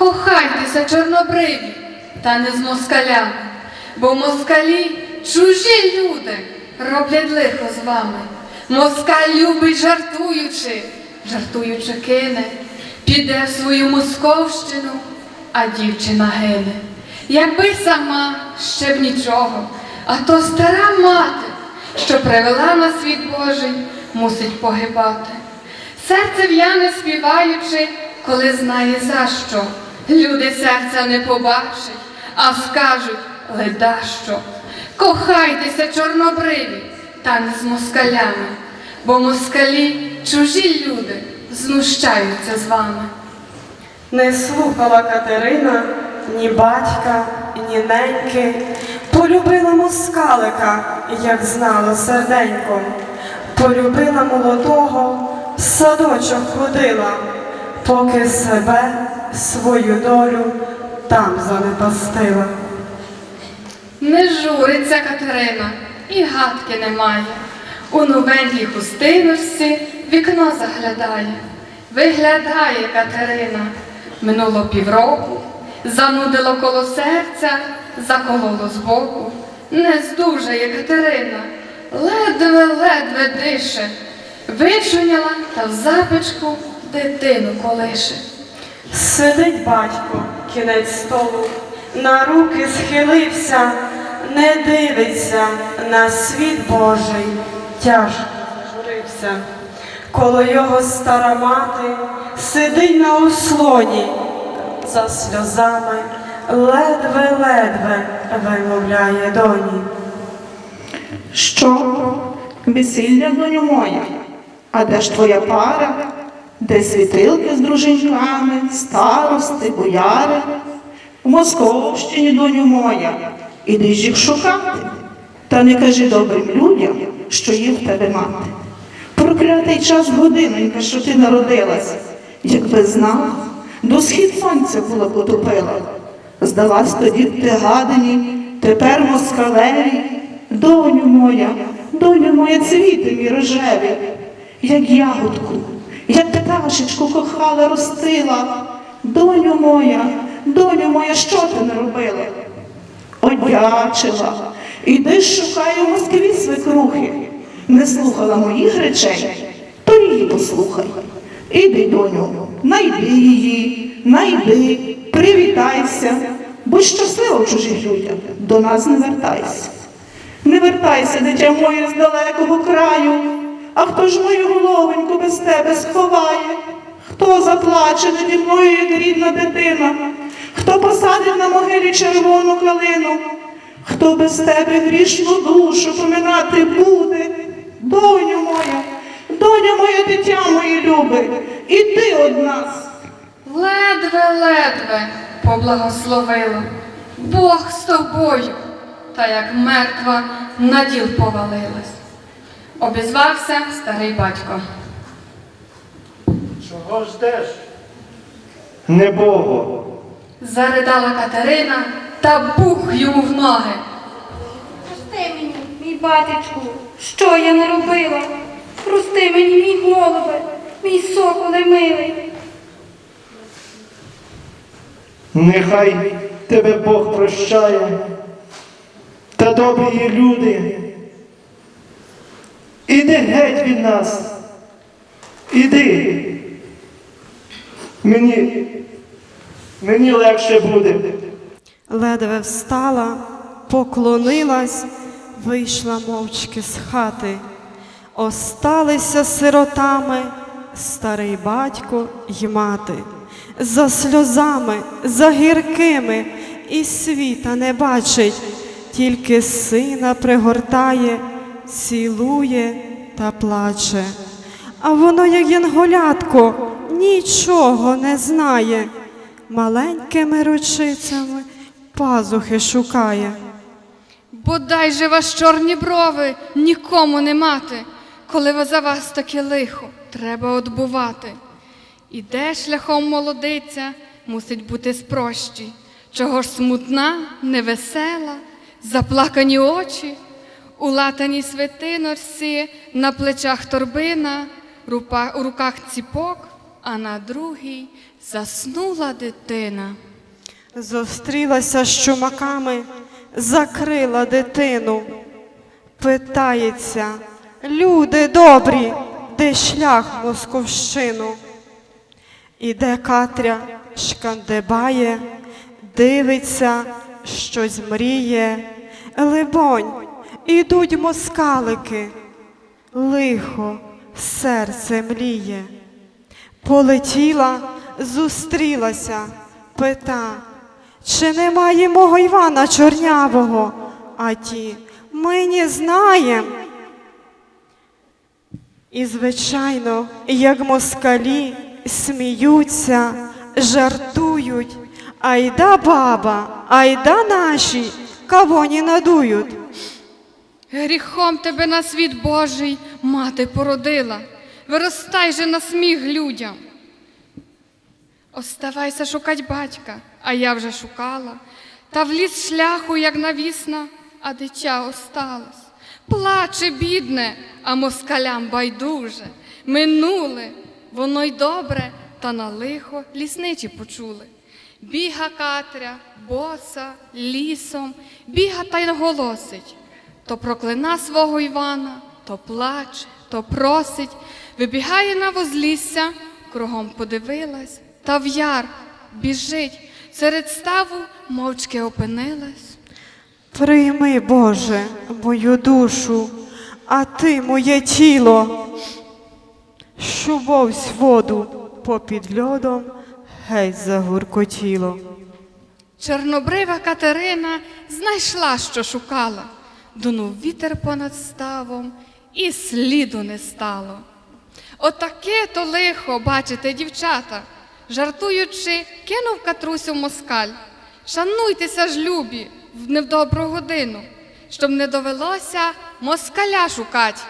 Кохайтеся, чорнобриві, та не з москалями, бо москалі чужі люди роблять лихо з вами. Москаль любить жартуючи, жартуючи кине, піде в свою московщину, а дівчина гине. Якби сама ще б нічого, а то стара мати, що привела на світ Божий, мусить погибати. Серце в'яне співаючи, коли знає за що. Люди серця не побачать, а скажуть леда що. Кохайтеся, чорнобриві, та не з москалями, бо москалі чужі люди знущаються з вами. Не слухала Катерина ні батька, ні неньки, полюбила москалика, як знала серденьком, полюбила молодого, в садочок ходила, поки себе, свою долю там занепастила. Не журиться Катерина, і гадки немає. У новенькій хустиночці вікно заглядає. Виглядає Катерина. Минуло півроку, занудило коло серця, закололо збоку. Не здужає Катерина, ледве-ледве дише. Вичуняла та в запечку дитину колише. Сидить батько, кінець столу, на руки схилився, не дивиться на світ Божий, тяжко журився. Коло його стара мати сидить на ослоні, за сльозами ледве-ледве вимовляє доні. Що? Весілля, доню моя? А де ж твоя пара? Де світилки з дружинками, старости, бояри? У Московщині, доню моя, іди ж їх шукати. Та не кажи добрим людям, що є в тебе мати. Проклятий час годинонька, що ти народилась, якби знала, до схід сонця була потопила. Здалась тоді ти гадині, тепер москалеві, доню моя, доню моя, цвіти мій рожеві, як ягодку, як пташечку кохала, ростила. Доню моя, доню моя, що ти не робила? Одячила, іди шукай у Москві свекрухи. Не слухала моїх речей, то її послухай. Іди, доню, найди її, найди, привітайся, будь щаслива в чужих людях, до нас не вертайся. Не вертайся, дитя моє, з далекого краю, а хто ж мою головоньку без тебе сховає? Хто заплаче наді мною, як рідна дитина? Хто посадить на могилі червону калину? Хто без тебе грішну душу поминати буде? Доню моя, доню моя, дитя моє любе, іди од нас. Ледве-ледве поблагословила. Бог з тобою, та як мертва на діл повалилась. Обізвався старий батько. Чого ждеш? Небого. Заридала Катерина та бух йому в ноги. Прости мені, мій батечку, що я не робила? Прости мені, мій голубе, мій соколе милий. Нехай тебе Бог прощає, та добрі є люди. Іди геть від нас. Іди. Мені, мені легше буде. Ледве встала, поклонилась, вийшла мовчки з хати. Осталися сиротами старий батько й мати. За сльозами, за гіркими, і світа не бачить, тільки сина пригортає, цілує та плаче. А воно, як янголятко, нічого не знає, маленькими ручицями пазухи шукає. Бодай же вас чорні брови нікому не мати, коли за вас таке лихо треба отбувати. Іде шляхом молодиця, мусить бути спрощі, чого ж смутна, невесела, заплакані очі, у латаній свитинорсі, на плечах торбина, у руках ціпок, а на другій заснула дитина. Зустрілася з чумаками, закрила дитину. Питається, люди добрі, де шлях московщину? Іде Катря, шкандибає, дивиться, щось мріє. Либонь, ідуть москалики, лихо, серце мліє. Полетіла, зустрілася, пита, чи немає мого Івана Чорнявого? А ті, ми не знаєм. І, звичайно, як москалі сміються, жартують. Айда баба, айда наші, кого не надують. Гріхом тебе на світ Божий мати породила. Виростай же на сміх людям. Оставайся шукать батька, а я вже шукала. Та в ліс шляху, як навісна, а дитя осталось. Плаче, бідне, а москалям байдуже. Минуле, воно й добре, та на лихо лісничі почули. Біга Катря, боса, лісом, біга та й голосить. То проклина свого Івана, то плаче, то просить, вибігає на возлісся, кругом подивилась, та в яр біжить, серед ставу мовчки опинилась. Прийми, Боже, мою душу, а ти моє тіло, що вовсь воду попід льодом геть загуркотіло. Чорнобрива Катерина знайшла, що шукала. Дунув вітер понад ставом, і сліду не стало. Отаке то лихо, бачите, дівчата, жартуючи, кинув катрусю москаль. Шануйтеся ж, любі, в невдобру годину, щоб не довелося москаля шукать.